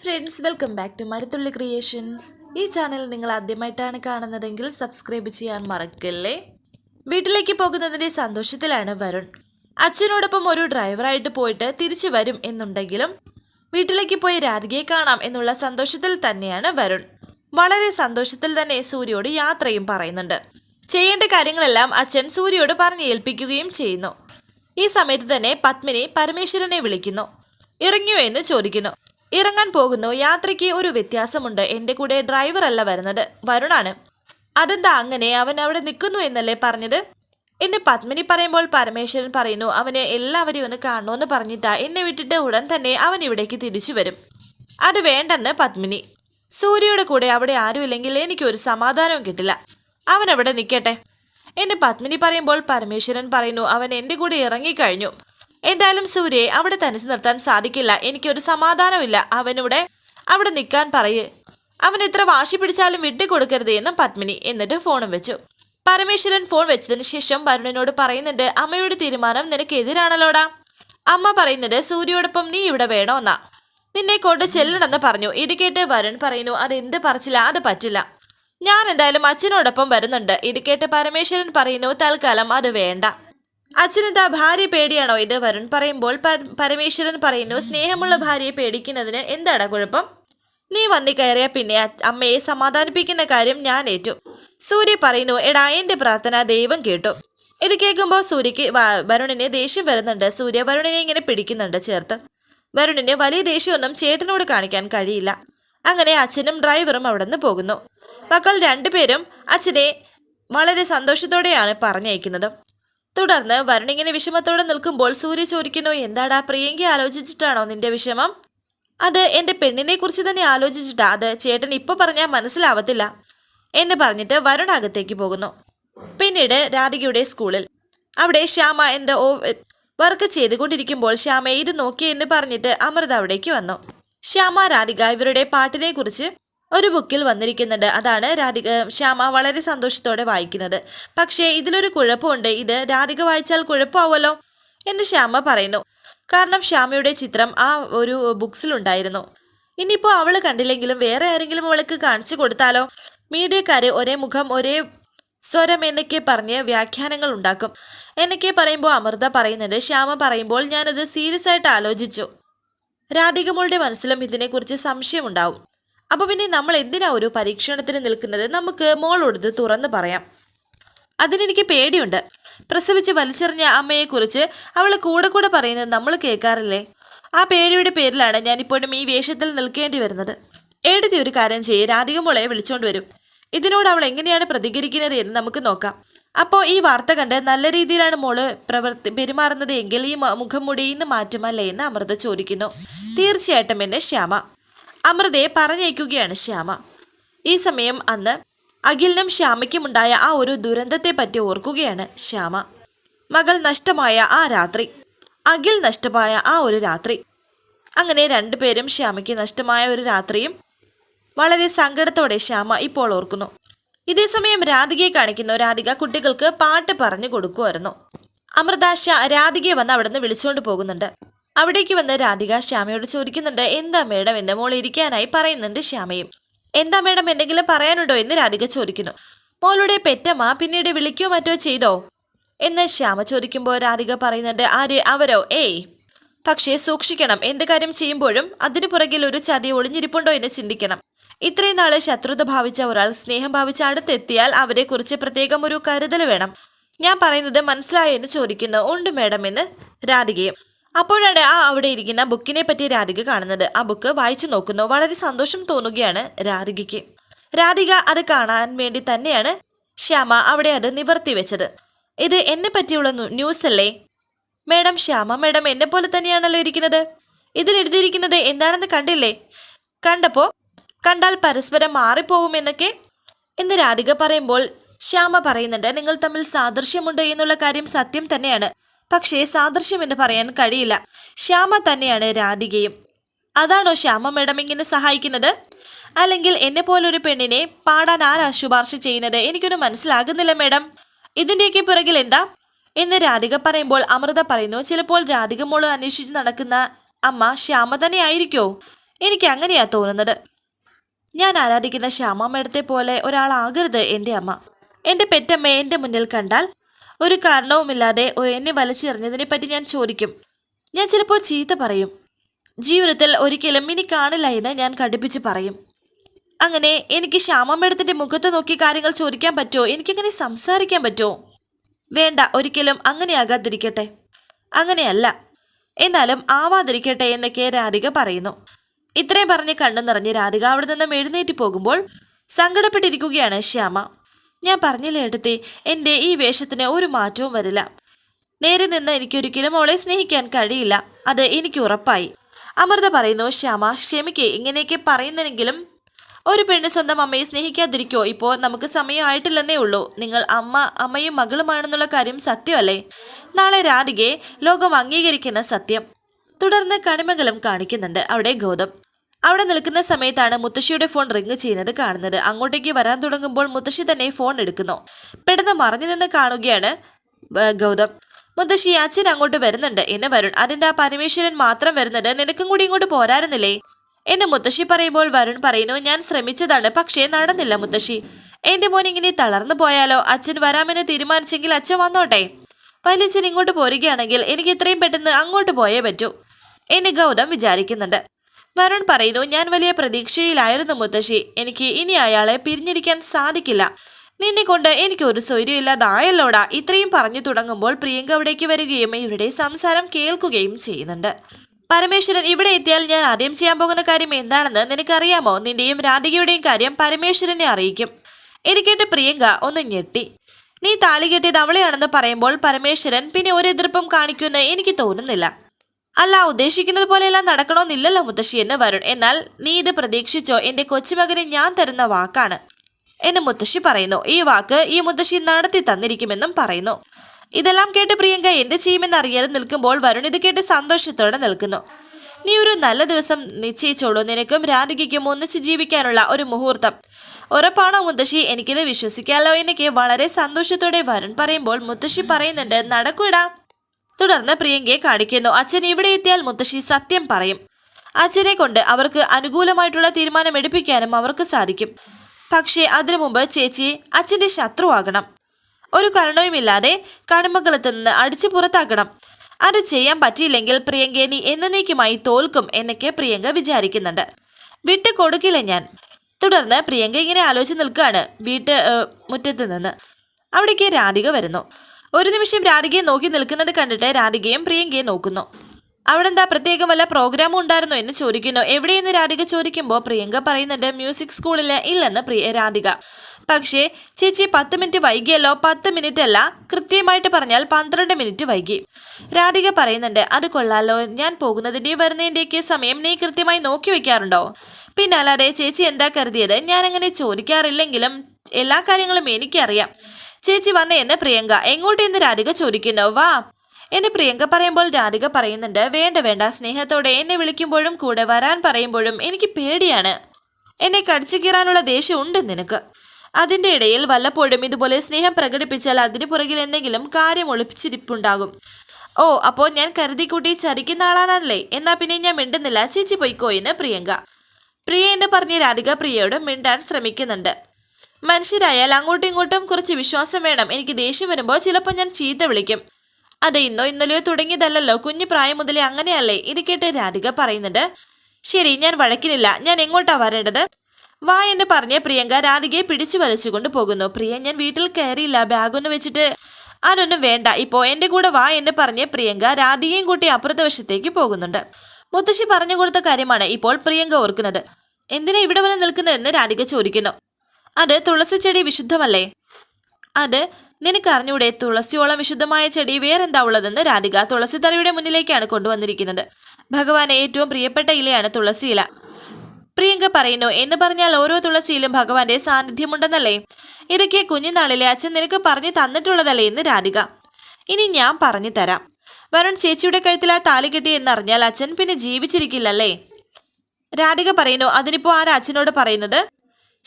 Friends welcome back to Mazhathulli creations ഈ channel നിങ്ങൾ ആദ്യമായിട്ടാണ് കാണുന്നതെങ്കിൽ സബ്സ്ക്രൈബ് ചെയ്യാൻ മറക്കല്ലേ? വീട്ടിലേക്ക് പോകുന്നതിന്റെ സന്തോഷത്തിലാണ് വരുൺ. അച്ഛനോടൊപ്പം ഒരു ഡ്രൈവറായിട്ട് പോയിട്ട് തിരിച്ചു വരും എന്നുണ്ടെങ്കിലും വീട്ടിലേക്ക് പോയി രാധികയെ കാണാം എന്നുള്ള സന്തോഷത്തിൽ തന്നെയാണ് വരുൺ. വളരെ സന്തോഷത്തിൽ തന്നെ സൂര്യയോട് യാത്രയും പറയുന്നുണ്ട്. ചെയ്യേണ്ട കാര്യങ്ങളെല്ലാം അച്ഛൻ സൂര്യയോട് പറഞ്ഞു ഏൽപ്പിക്കുകയും ചെയ്യുന്നു. ഈ സമയത്ത് തന്നെ പത്മിനി പരമേശ്വരനെ വിളിക്കുന്നു. ഇറങ്ങിയോ? എന്ന് ചോദിക്കുന്നു. ഇറങ്ങാൻ പോകുന്നു. യാത്രയ്ക്ക് ഒരു വ്യത്യാസമുണ്ട്. എന്റെ കൂടെ ഡ്രൈവർ അല്ല വരുന്നത്. വരുണാണ്. അതെന്താ അങ്ങനെ? അവൻ അവിടെ നിൽക്കുന്നു എന്നല്ലേ പറഞ്ഞത്? എന്നെ പത്മിനി പറയുമ്പോൾ പരമേശ്വരൻ പറയുന്നു അവനെ എല്ലാവരെയും ഒന്ന് കാണണമെന്ന് പറഞ്ഞിട്ടാ എന്നെ വിട്ടിട്ട് ഉടൻ തന്നെ അവൻ ഇവിടേക്ക് തിരിച്ചു വരും. അത് വേണ്ടെന്ന് പത്മിനി. സൂര്യയുടെ കൂടെ അവിടെ ആരുമില്ലെങ്കിൽ എനിക്കൊരു സമാധാനവും കിട്ടില്ല. അവൻ അവിടെ നിൽക്കട്ടെ. എന്നെ പത്മിനി പറയുമ്പോൾ പരമേശ്വരൻ പറയുന്നു അവൻ എന്റെ കൂടെ ഇറങ്ങിക്കഴിഞ്ഞു. എന്തായാലും സൂര്യയെ അവിടെ തനിച്ച് നിർത്താൻ സാധിക്കില്ല. എനിക്കൊരു സമാധാനമില്ല. അവനിവിടെ അവിടെ നിൽക്കാൻ പറയേ. അവൻ എത്ര വാശി പിടിച്ചാലും വിട്ടുകൊടുക്കരുത് എന്നും പത്മിനി എന്നിട്ട് ഫോണും വെച്ചു. പരമേശ്വരൻ ഫോൺ വെച്ചതിന് ശേഷം വരുണനോട് പറയുന്നുണ്ട് അമ്മയുടെ തീരുമാനം നിനക്കെതിരാണല്ലോടാ. അമ്മ പറയുന്നത് സൂര്യയോടൊപ്പം നീ ഇവിടെ വേണോന്നാ. നിന്നെ കൊണ്ട് ചെല്ലണമെന്ന് പറഞ്ഞു. ഇത് കേട്ട് വരുൺ പറയുന്നു അത് എന്ത് പറച്ചില്ല അത് പറ്റില്ല. ഞാൻ എന്തായാലും അച്ഛനോടൊപ്പം വരുന്നുണ്ട്. ഇത് കേട്ട് പരമേശ്വരൻ പറയുന്നു തൽക്കാലം അത് വേണ്ട. അച്ഛനെന്താ ഭാര്യ പേടിയാണോ ഇത്? വരുൺ പറയുമ്പോൾ പരമേശ്വരൻ പറയുന്നു സ്നേഹമുള്ള ഭാര്യയെ പേടിക്കുന്നതിന് എന്താണ് കുഴപ്പം? നീ വന്നി കയറിയ പിന്നെ അമ്മയെ സമാധാനിപ്പിക്കുന്ന കാര്യം ഞാൻ ഏറ്റു. സൂര്യ പറയുന്നു എടാ എന്റെ പ്രാർത്ഥന ദൈവം കേട്ടു. ഇത് കേൾക്കുമ്പോൾ സൂര്യക്ക് വരുണിന് ദേഷ്യം വരുന്നുണ്ട്. സൂര്യ വരുണിനെ ഇങ്ങനെ പിടിക്കുന്നുണ്ട് ചേർത്ത്. വരുണിന് വലിയ ദേഷ്യമൊന്നും ചേട്ടനോട് കാണിക്കാൻ കഴിയില്ല. അങ്ങനെ അച്ഛനും ഡ്രൈവറും അവിടെ നിന്ന് പോകുന്നു. മക്കൾ രണ്ടുപേരും അച്ഛനെ വളരെ സന്തോഷത്തോടെയാണ് പറഞ്ഞയക്കുന്നത്. തുടർന്ന് വരുണിങ്ങനെ വിഷമത്തോടെ നിൽക്കുമ്പോൾ സൂര്യ ചോദിക്കുന്നു എന്താടാ പ്രിയങ്കി ആലോചിച്ചിട്ടാണോ നിന്റെ വിഷമം? അത് എന്റെ പെണ്ണിനെ കുറിച്ച് തന്നെ ആലോചിച്ചിട്ടാ. അത് ചേട്ടൻ ഇപ്പൊ പറഞ്ഞാൽ മനസ്സിലാവത്തില്ല. എന്ന് പറഞ്ഞിട്ട് വരുൺ അകത്തേക്ക് പോകുന്നു. പിന്നീട് രാധികയുടെ സ്കൂളിൽ. അവിടെ ശ്യാമ എന്റെ ഓ വർക്ക് ചെയ്തുകൊണ്ടിരിക്കുമ്പോൾ ശ്യാമ ഇത് നോക്കിയെന്ന് പറഞ്ഞിട്ട് അമൃത അവിടേക്ക് വന്നു. ശ്യാമ രാധിക ഇവരുടെ പാട്ടിനെ കുറിച്ച് ഒരു ബുക്കിൽ വന്നിരിക്കുന്നുണ്ട്. അതാണ് രാധിക ശ്യാമ വളരെ സന്തോഷത്തോടെ വായിക്കുന്നത്. പക്ഷേ ഇതിലൊരു കുഴപ്പമുണ്ട്. ഇത് രാധിക വായിച്ചാൽ കുഴപ്പമാവുമല്ലോ എന്ന് ശ്യാമ പറയുന്നു. കാരണം ശ്യാമയുടെ ചിത്രം ആ ഒരു ബുക്സിലുണ്ടായിരുന്നു ഇനിയിപ്പോൾ അവൾ കണ്ടില്ലെങ്കിലും വേറെ ആരെങ്കിലും അവൾക്ക് കാണിച്ചു കൊടുത്താലോ? മീഡിയക്കാര് ഒരേ മുഖം ഒരേ സ്വരം എന്നൊക്കെ പറഞ്ഞ് വ്യാഖ്യാനങ്ങൾ ഉണ്ടാക്കും. എന്നൊക്കെ പറയുമ്പോൾ അമൃത പറയുന്നുണ്ട്. ശ്യാമ പറയുമ്പോൾ ഞാനത് സീരിയസ് ആയിട്ട് ആലോചിച്ചു. രാധികമോളുടെ മനസ്സിലും ഇതിനെക്കുറിച്ച് സംശയമുണ്ടാവും. അപ്പൊ പിന്നെ നമ്മൾ എന്തിനാ ഒരു പരീക്ഷണത്തിന് നിൽക്കുന്നത്? നമുക്ക് മോളോടത് തുറന്ന് പറയാം. അതിനെനിക്ക് പേടിയുണ്ട്. പ്രസവിച്ച് വലിച്ചെറിഞ്ഞ അമ്മയെക്കുറിച്ച് അവൾ കൂടെ കൂടെ പറയുന്നത് നമ്മൾ കേൾക്കാറില്ലേ? ആ പേടിയുടെ പേരിലാണ് ഞാനിപ്പോഴും ഈ വേഷത്തിൽ നിൽക്കേണ്ടി വരുന്നത്. എഴുതി ഒരു കാര്യം ചെയ്യ്. രാധിക മോളെ വിളിച്ചോണ്ട് വരും. ഇതിനോട് അവൾ എങ്ങനെയാണ് പ്രതികരിക്കുന്നത് എന്ന് നമുക്ക് നോക്കാം. അപ്പോൾ ഈ വാർത്ത കണ്ട് നല്ല രീതിയിലാണ് മോൾ പ്രവർത്തി പെരുമാറുന്നത് എങ്കിൽ ഈ മുഖം മുടിയിൽ നിന്ന് മാറ്റുമല്ലേ എന്ന് അമൃത ചോദിക്കുന്നു. തീർച്ചയായിട്ടും എന്ന് ശ്യാമ. അമൃതയെ പറഞ്ഞയക്കുകയാണ് ശ്യാമ. ഈ സമയം അന്ന് അഖിലിനും ശ്യാമയ്ക്കുമുണ്ടായ ആ ഒരു ദുരന്തത്തെ പറ്റി ഓർക്കുകയാണ് ശ്യാമ. മകൾ നഷ്ടമായ ആ രാത്രി. അഖിൽ നഷ്ടമായ ആ ഒരു രാത്രി. അങ്ങനെ രണ്ടുപേരും ശ്യാമയ്ക്ക് നഷ്ടമായ ഒരു രാത്രിയും വളരെ സങ്കടത്തോടെ ശ്യാമ ഇപ്പോൾ ഓർക്കുന്നു. ഇതേ സമയം രാധികയെ കാണിക്കുന്നു രാധിക കുട്ടികൾക്ക് പാട്ട് പറഞ്ഞു കൊടുക്കുമായിരുന്നു അമൃതാശ രാധികയെ വന്ന് അവിടെ നിന്ന് വിളിച്ചുകൊണ്ട് പോകുന്നുണ്ട്. അവിടേക്ക് വന്ന് രാധിക ശ്യാമയോട് ചോദിക്കുന്നുണ്ട് എന്താ മേഡം? എന്ന് മോൾ ഇരിക്കാനായി? പറയുന്നുണ്ട് ശ്യാമയും. എന്താ മേഡം? എന്തെങ്കിലും പറയാനുണ്ടോ? എന്ന് രാധിക ചോദിക്കുന്നു. മോളുടെ പെറ്റമ്മ പിന്നീട് വിളിക്കോ മറ്റോ ചെയ്തോ? എന്ന് ശ്യാമ ചോദിക്കുമ്പോൾ രാധിക പറയുന്നുണ്ട് ആര്? അവരോ? ഏയ് പക്ഷേ സൂക്ഷിക്കണം. എന്ത് കാര്യം ചെയ്യുമ്പോഴും അതിനു പുറകിൽ ഒരു ചതി ഒളിഞ്ഞിരിപ്പുണ്ടോ എന്ന് ചിന്തിക്കണം. ഇത്രയും നാൾ ശത്രുത ഭാവിച്ച ഒരാൾ സ്നേഹം ഭാവിച്ച അടുത്തെത്തിയാൽ അവരെക്കുറിച്ച് പ്രത്യേകം ഒരു കരുതൽ വേണം. ഞാൻ പറയുന്നത് മനസ്സിലായോ? എന്ന് ചോദിക്കുന്നു. ഉണ്ട് മേഡം എന്ന് രാധികയും അപ്പോഴാണ് ആ അവിടെ ഇരിക്കുന്ന ബുക്കിനെ പറ്റി രാധിക കാണുന്നത്. ആ ബുക്ക് വായിച്ചു നോക്കുന്നു. വളരെ സന്തോഷം തോന്നുകയാണ് രാധികയ്ക്ക്. രാധിക അത് കാണാൻ വേണ്ടി തന്നെയാണ് ശ്യാമ അവിടെ അത് നിവർത്തി വെച്ചത്. ഇത് എന്നെ പറ്റിയുള്ള ന്യൂസ് അല്ലേ മേഡം ശ്യാമ മേഡം എന്നെ പോലെ തന്നെയാണല്ലോ ഇരിക്കുന്നത്. ഇതിൽ എഴുതിയിരിക്കുന്നത് എന്താണെന്ന് കണ്ടില്ലേ? കണ്ടപ്പോ കണ്ടാൽ പരസ്പരം മാറിപ്പോവുമെന്നൊക്കെ എന്ന് രാധിക പറയുമ്പോൾ ശ്യാമ പറയുന്നുണ്ട്. നിങ്ങൾ തമ്മിൽ സാദൃശ്യമുണ്ട് എന്നുള്ള കാര്യം സത്യം തന്നെയാണ്. പക്ഷേ സാദൃശ്യം എന്ന് പറയാൻ കഴിയില്ല. ശ്യാമ തന്നെയാണ് രാധികയും. അതാണോ ശ്യാമ മേഡം ഇങ്ങനെ സഹായിക്കുന്നത്? അല്ലെങ്കിൽ എന്നെ പോലൊരു പെണ്ണിനെ പാടാൻ ആരാ ശുപാർശ ചെയ്യുന്നത്? എനിക്കൊന്നും മനസ്സിലാകുന്നില്ല മേഡം. ഇതിന്റെയൊക്കെ പിറകിൽ എന്താ? എന്ന് രാധിക പറയുമ്പോൾ അമൃത പറയുന്നു ചിലപ്പോൾ രാധിക മോൾ അന്വേഷിച്ച് നടക്കുന്ന അമ്മ ശ്യാമ തന്നെ ആയിരിക്കോ? എനിക്ക് അങ്ങനെയാ തോന്നുന്നത്. ഞാൻ ആരാധിക്കുന്ന ശ്യാമ മേടത്തെ പോലെ ഒരാളാകരുത് എന്റെ അമ്മ. എന്റെ പെറ്റമ്മ എന്റെ മുന്നിൽ കണ്ടാൽ ഒരു കാരണവുമില്ലാതെ എന്നെ വലിച്ചെറിഞ്ഞതിനെ പറ്റി ഞാൻ ചോദിക്കും. ഞാൻ ചിലപ്പോൾ ചീത്ത പറയും. ജീവിതത്തിൽ ഒരിക്കലും ഇനി കാണില്ല എന്ന് ഞാൻ കടുപ്പിച്ച് പറയും. അങ്ങനെ എനിക്ക് ശ്യാമാമ്മയുടെ മുഖത്ത് നോക്കി കാര്യങ്ങൾ ചോദിക്കാൻ പറ്റുമോ? എനിക്കങ്ങനെ സംസാരിക്കാൻ പറ്റുമോ? വേണ്ട ഒരിക്കലും അങ്ങനെയാകാതിരിക്കട്ടെ. അങ്ങനെയല്ല. എന്നാലും ആവാതിരിക്കട്ടെ എന്നൊക്കെ രാധിക പറയുന്നു. ഇത്രയും പറഞ്ഞ് കണ്ണു നിറഞ്ഞ് രാധിക അവിടെ നിന്നും എഴുന്നേറ്റ് പോകുമ്പോൾ സങ്കടപ്പെട്ടിരിക്കുകയാണ് ശ്യാമ. ഞാൻ പറഞ്ഞില്ലേ എടുത്തി എന്റെ ഈ വേഷത്തിന് ഒരു മാറ്റവും വരില്ല. നേരെ നിന്ന് എനിക്കൊരിക്കലും അവളെ സ്നേഹിക്കാൻ കഴിയില്ല. അത് എനിക്ക് ഉറപ്പായി. അമൃത പറയുന്നു ശ്യാമ ക്ഷമിക്ക് ഇങ്ങനെയൊക്കെ പറയുന്നെങ്കിലും ഒരു പെണ്ണ് സ്വന്തം അമ്മയെ സ്നേഹിക്കാതിരിക്കോ? ഇപ്പോൾ നമുക്ക് സമയമായിട്ടില്ലെന്നേ ഉള്ളൂ. നിങ്ങൾ അമ്മ അമ്മയും മകളുമാണെന്നുള്ള കാര്യം സത്യമല്ലേ? നാളെ രാധികയെ ലോകം അംഗീകരിക്കുന്ന സത്യം. തുടർന്ന് കണിമംഗലം കാണിക്കുന്നുണ്ട് അവിടെ ഗൗതം. അവിടെ നിൽക്കുന്ന സമയത്താണ് മുത്തശ്ശിയുടെ ഫോൺ റിങ് ചെയ്യുന്നത് കാണുന്നത്. അങ്ങോട്ടേക്ക് വരാൻ തുടങ്ങുമ്പോൾ മുത്തശ്ശി തന്നെ ഫോൺ എടുക്കുന്നു. പെട്ടെന്ന് മറഞ്ഞു നിന്ന് കാണുകയാണ് ഗൗതം. മുത്തശ്ശി അച്ഛൻ അങ്ങോട്ട് വരുന്നുണ്ട്. എന്ന് വരുൺ അതിന്റെ ആ പരമേശ്വരൻ മാത്രം വരുന്നത് നിനക്കും കൂടി ഇങ്ങോട്ട് പോരായിരുന്നില്ലേ? എന്നെ മുത്തശ്ശി പറയുമ്പോൾ വരുൺ പറയുന്നു ഞാൻ ശ്രമിച്ചതാണ് പക്ഷേ നടന്നില്ല മുത്തശ്ശി. എന്റെ മോൻ ഇങ്ങനെ തളർന്നു പോയാലോ? അച്ഛൻ വരാമെന്ന് തീരുമാനിച്ചെങ്കിൽ അച്ഛൻ വന്നോട്ടെ? വലിയച്ഛൻ ഇങ്ങോട്ട് പോരുകയാണെങ്കിൽ എനിക്ക് എത്രയും പെട്ടെന്ന് അങ്ങോട്ട് പോയേ പറ്റൂ എന്ന് ഗൗതം വിചാരിക്കുന്നുണ്ട്. വരുൺ പറയുന്നു ഞാൻ വലിയ പ്രതീക്ഷയിലായിരുന്നു മുത്തശ്ശി. എനിക്ക് ഇനി അയാളെ പിരിഞ്ഞിരിക്കാൻ സാധിക്കില്ല. നിന്നെ കൊണ്ട് എനിക്ക് ഒരു സ്വൈര്യമില്ലാതായല്ലോടാ. ഇത്രയും പറഞ്ഞു തുടങ്ങുമ്പോൾ പ്രിയങ്ക അവിടേക്ക് വരികയും ഇവരുടെ സംസാരം കേൾക്കുകയും ചെയ്യുന്നുണ്ട്. പരമേശ്വരൻ ഇവിടെ എത്തിയാൽ ഞാൻ ആദ്യം ചെയ്യാൻ പോകുന്ന കാര്യം എന്താണെന്ന് നിനക്കറിയാമോ? നിന്റെയും രാധികയുടെയും കാര്യം പരമേശ്വരനെ അറിയിക്കും. എനിക്കേട്ട് പ്രിയങ്ക ഒന്ന് ഞെട്ടി. നീ താലി കെട്ടിയത് അവളെയാണെന്ന് പറയുമ്പോൾ പരമേശ്വരൻ പിന്നെ ഒരു എതിർപ്പും കാണിക്കുമെന്ന് എനിക്ക് തോന്നുന്നില്ല. അല്ല ഉദ്ദേശിക്കുന്നത് പോലെയെല്ലാം നടക്കണമെന്നില്ലല്ലോ മുത്തശ്ശി എന്ന് വരുൺ. എന്നാൽ നീ ഇത് പ്രതീക്ഷിച്ചോ? എന്റെ കൊച്ചുമകന് ഞാൻ തരുന്ന വാക്കാണ് എന്ന് മുത്തശ്ശി പറയുന്നു. ഈ വാക്ക് ഈ മുത്തശ്ശി നടത്തി തന്നിരിക്കുമെന്നും പറയുന്നു. ഇതെല്ലാം കേട്ട് പ്രിയങ്ക എന്ത് ചെയ്യുമെന്ന് അറിയാതെ നിൽക്കുമ്പോൾ വരുൺ ഇത് കേട്ട് സന്തോഷത്തോടെ നിൽക്കുന്നു. നീ ഒരു നല്ല ദിവസം നിശ്ചയിച്ചോളൂ. നിനക്കും രാധികയ്ക്കും ഒന്നിച്ച് ജീവിക്കാനുള്ള ഒരു മുഹൂർത്തം. ഉറപ്പാണോ മുത്തശ്ശി? എനിക്കിത് വിശ്വസിക്കാമല്ലോ എനിക്ക് വളരെ സന്തോഷത്തോടെ വരുൺ പറയുമ്പോൾ മുത്തശ്ശി പറയുന്നുണ്ട് നടക്കൂടാ തുടർന്ന് പ്രിയങ്കയെ കാണിക്കുന്നു. അച്ഛൻ ഇവിടെ എത്തിയാൽ മുത്തശ്ശി സത്യം പറയും. അച്ഛനെ കൊണ്ട് അവർക്ക് അനുകൂലമായിട്ടുള്ള തീരുമാനം എടുപ്പിക്കാനും അവർക്ക് സാധിക്കും. പക്ഷേ അതിനു മുമ്പ് ചേച്ചി അച്ഛന്റെ ശത്രുവാകണം. ഒരു കരുണയുമില്ലാതെ കണിമംഗലത്ത് നിന്ന് അടിച്ചു പുറത്താക്കണം അത് ചെയ്യാൻ പറ്റിയില്ലെങ്കിൽ പ്രിയങ്കയെ നീ എന്നേക്കുമായി തോൽക്കും എന്നൊക്കെ പ്രിയങ്ക വിചാരിക്കുന്നുണ്ട്. വിട്ടു കൊടുക്കില്ല ഞാൻ. തുടർന്ന് പ്രിയങ്ക ഇങ്ങനെ ആലോചിച്ച് നിൽക്കുകയാണ് വീട്ട് മുറ്റത്ത് നിന്ന്. അവിടേക്ക് രാധിക വരുന്നു. ഒരു നിമിഷം രാധികയെ നോക്കി നിൽക്കുന്നത് കണ്ടിട്ട് രാധികയും പ്രിയങ്കയെ നോക്കുന്നു. അവിടെ എന്താ പ്രത്യേകം വല്ല പ്രോഗ്രാമും ഉണ്ടായിരുന്നോ? എന്ന് ചോദിക്കുന്നു. എവിടെയെന്ന്? രാധിക ചോദിക്കുമ്പോൾ പ്രിയങ്ക പറയുന്നുണ്ട് മ്യൂസിക് സ്കൂളിൽ ഇല്ലെന്ന് പ്രിയ രാധിക. പക്ഷേ ചേച്ചി പത്ത് മിനിറ്റ് വൈകിയല്ലോ? പത്ത് മിനിറ്റ് അല്ല കൃത്യമായിട്ട് പറഞ്ഞാൽ പന്ത്രണ്ട് മിനിറ്റ് വൈകി. രാധിക പറയുന്നുണ്ട് അത് കൊള്ളാലോ. ഞാൻ പോകുന്നതിന്റെ വരുന്നതിന്റെയൊക്കെ സമയം നീ കൃത്യമായി നോക്കി വെക്കാറുണ്ടോ അല്ലാതെ ചേച്ചി എന്താ കരുതിയത്? ഞാൻ അങ്ങനെ ചോദിക്കാറില്ലെങ്കിലും എല്ലാ കാര്യങ്ങളും എനിക്കറിയാം. ചേച്ചി വന്നേ എന്ന് പ്രിയങ്ക. എങ്ങോട്ടെന്ന് രാധിക ചോദിക്കുന്നു. വാ. എന്നെ പ്രിയങ്ക പറയുമ്പോൾ രാധിക പറയുന്നുണ്ട് വേണ്ട വേണ്ട. സ്നേഹത്തോടെ എന്നെ വിളിക്കുമ്പോഴും കൂടെ വരാൻ പറയുമ്പോഴും എനിക്ക് പേടിയാണ്. എന്നെ കടിച്ചു കീറാനുള്ള ദേഷ്യം ഉണ്ട് നിനക്ക്. അതിന്റെ ഇടയിൽ വല്ലപ്പോഴും ഇതുപോലെ സ്നേഹം പ്രകടിപ്പിച്ചാൽ അതിന് പുറകിൽ എന്തെങ്കിലും കാര്യം ഒളിപ്പിച്ചിരിപ്പുണ്ടാകും. ഓ അപ്പോൾ ഞാൻ കരുതിക്കൂട്ടി ചതിക്കുന്ന ആളാണല്ലേ? എന്നാൽ പിന്നെ ഞാൻ മിണ്ടുന്നില്ല. ചേച്ചി പോയിക്കോ എന്ന് പ്രിയങ്ക. പ്രിയ എന്ന് പറഞ്ഞ് രാധിക പ്രിയയോട് മിണ്ടാൻ ശ്രമിക്കുന്നുണ്ട്. മനുഷ്യരായാൽ അങ്ങോട്ടും ഇങ്ങോട്ടും കുറച്ച് വിശ്വാസം വേണം. എനിക്ക് ദേഷ്യം വരുമ്പോൾ ചിലപ്പോൾ ഞാൻ ചീത്ത വിളിക്കും. അത് ഇന്നോ ഇന്നലെയോ തുടങ്ങിയതല്ലല്ലോ. കുഞ്ഞു പ്രായം മുതലേ അങ്ങനെയല്ലേ? ഇത് കേട്ട് രാധിക പറയുന്നുണ്ട്. ശരി ഞാൻ വഴക്കിനില്ല. ഞാൻ എങ്ങോട്ടാ വരേണ്ടത്? വാ എന്ന് പറഞ്ഞ് പ്രിയങ്ക രാധികയെ പിടിച്ചു വലിച്ചുകൊണ്ട് പോകുന്നു. പ്രിയ ഞാൻ വീട്ടിൽ കയറിയില്ല. ബാഗൊന്ന് വെച്ചിട്ട് അതൊന്നും വേണ്ട. ഇപ്പോൾ എന്റെ കൂടെ വാ എന്ന് പറഞ്ഞ് പ്രിയങ്ക രാധികയും കൂട്ടി അപ്പുറത്തെ വശത്തേക്ക് പോകുന്നുണ്ട്. മുത്തശ്ശി പറഞ്ഞു കൊടുത്ത കാര്യമാണ് ഇപ്പോൾ പ്രിയങ്ക ഓർക്കുന്നത്. എന്തിനാ ഇവിടെ വന്ന് നിൽക്കുന്നതെന്ന് രാധിക ചോദിക്കുന്നു. അത് തുളസി ചെടി വിശുദ്ധമല്ലേ? അത് നിനക്കറിഞ്ഞൂടെ തുളസിയോളം വിശുദ്ധമായ ചെടി വേറെന്താ ഉള്ളതെന്ന് രാധിക തുളസിത്തറയുടെ മുന്നിലേക്കാണ് കൊണ്ടുവന്നിരിക്കുന്നത്. ഭഗവാന് ഏറ്റവും പ്രിയപ്പെട്ട ഇലയാണ് തുളസി ഇല പ്രിയങ്ക പറയുന്നു എന്ന് പറഞ്ഞാൽ ഓരോ തുളസിയിലും ഭഗവാന്റെ സാന്നിധ്യമുണ്ടെന്നല്ലേ? ഇതൊക്കെ കുഞ്ഞുനാളിലെ അച്ഛൻ നിനക്ക് പറഞ്ഞു തന്നിട്ടുള്ളതല്ലേ? എന്ന് രാധിക. ഇനി ഞാൻ പറഞ്ഞു തരാം. വരുൺ ചേച്ചിയുടെ കഴുത്തിൽ ആ താലി കെട്ടി എന്നറിഞ്ഞാൽ അച്ഛൻ പിന്നെ ജീവിച്ചിരിക്കില്ലല്ലേ? രാധിക പറയുന്നു അതിനിപ്പോ ആരാ അച്ഛനോട് പറയുന്നത്?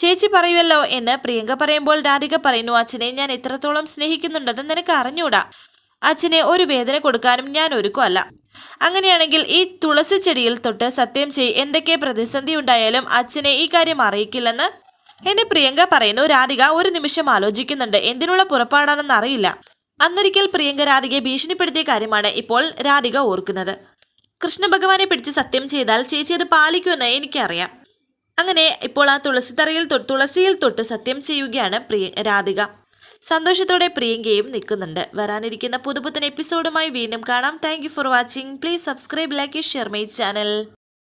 ചേച്ചി പറയുമല്ലോ എന്ന് പ്രിയങ്ക പറയുമ്പോൾ രാധിക പറയുന്നു അച്ഛനെ ഞാൻ എത്രത്തോളം സ്നേഹിക്കുന്നുണ്ടെന്ന് നിനക്ക് അറിഞ്ഞൂടാ. അച്ഛനെ ഒരു വേദന കൊടുക്കാനും ഞാൻ ഒരുക്കുമല്ല അങ്ങനെയാണെങ്കിൽ ഈ തുളസി ചെടിയിൽ തൊട്ട് സത്യം ചെയ് എന്തൊക്കെ പ്രതിസന്ധി ഉണ്ടായാലും അച്ഛനെ ഈ കാര്യം അറിയിക്കില്ലെന്ന്? എന്നെ പ്രിയങ്ക പറയുന്നു. രാധിക ഒരു നിമിഷം ആലോചിക്കുന്നുണ്ട്. എന്തിനുള്ള പുറപ്പാടാണെന്ന് അറിയില്ല. അന്നൊരിക്കൽ പ്രിയങ്ക രാധികയെ ഭീഷണിപ്പെടുത്തിയ കാര്യമാണ് ഇപ്പോൾ രാധിക ഓർക്കുന്നത്. കൃഷ്ണ ഭഗവാനെ പിടിച്ച് സത്യം ചെയ്താൽ ചേച്ചി അത് പാലിക്കുമെന്ന് എനിക്കറിയാം. അങ്ങനെ ഇപ്പോൾ ആ തുളസിത്തറയിൽ തൊട്ട് തുളസിയിൽ തൊട്ട് സത്യം ചെയ്യുകയാണ് പ്രിയ രാധിക. സന്തോഷത്തോടെ പ്രിയങ്കയും നിൽക്കുന്നുണ്ട്. വരാനിരിക്കുന്ന പുതുപുത്തൻ എപ്പിസോഡുമായി വീണ്ടും കാണാം. Thank for watching please subscribe like share my channel